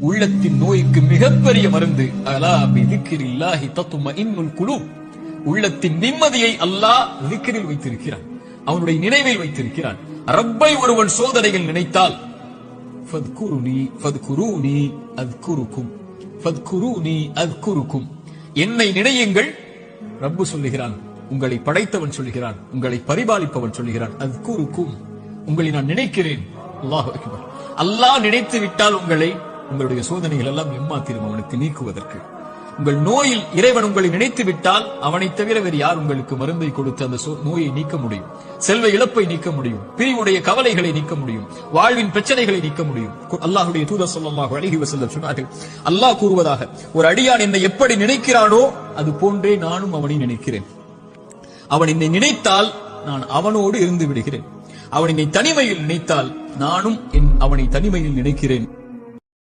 உள்ளத்தின் நோய்க்கு மிகப்பெரிய மருந்து. அலா பிதிக்கிரில்லாஹி தத்தும இன்னுல் குழு உள்ளத்தின் நிம்மதியை அல்லாஹ் திக்கிரில் வைத்திருக்கிறான். அவனுடைய நினைவில் வைத்திருக்கிறான். ரப்பை ஒருவன் சோதனைகள் நினைத்தால் ஃபத்குருனி ஃபத்குருனி அத்குருக்கும். ஃபத்குருனி அத்குருக்கும். என்னை நினையுங்கள் ரப்பு சொல்லுகிறான். உங்களை படைத்தவன் சொல்லுகிறான். உங்களை பரிபாலிப்பவன் சொல்லுகிறான். அத்குருக்கும். உங்களை நான் நினைக்கிறேன். அல்லாஹ் அல்லாஹ் நினைத்து விட்டால் உங்களை உங்களுடைய சோதனைகள் எல்லாம் எம்மாத்திரும் அவனுக்கு நீக்குவதற்கு. உங்கள் நோயில் இறைவன் உங்களை நினைத்து விட்டால் அவனை தவிர வேறு யார் உங்களுக்கு மருந்தை கொடுத்து அந்த நோயை நீக்க முடியும்? செல்வ இழப்பை நீக்க முடியும். பிரிவுடைய கவலைகளை நீக்க முடியும். வாழ்வின் பிரச்சனைகளை நீக்க முடியும். அல்லாஹுடைய தூத சொல்லமாக அழகி வசல்ல சொன்னார்கள் அல்லாஹ் கூறுவதாக ஒரு அடியான் என்னை எப்படி நினைக்கிறானோ அது போன்றே நானும் அவனை நினைக்கிறேன். அவன் என்னை நினைத்தால் நான் அவனோடு இருந்து விடுகிறேன். அவன் என்னை தனிமையில் நினைத்தால் நானும் என் அவனை தனிமையில் நினைக்கிறேன்.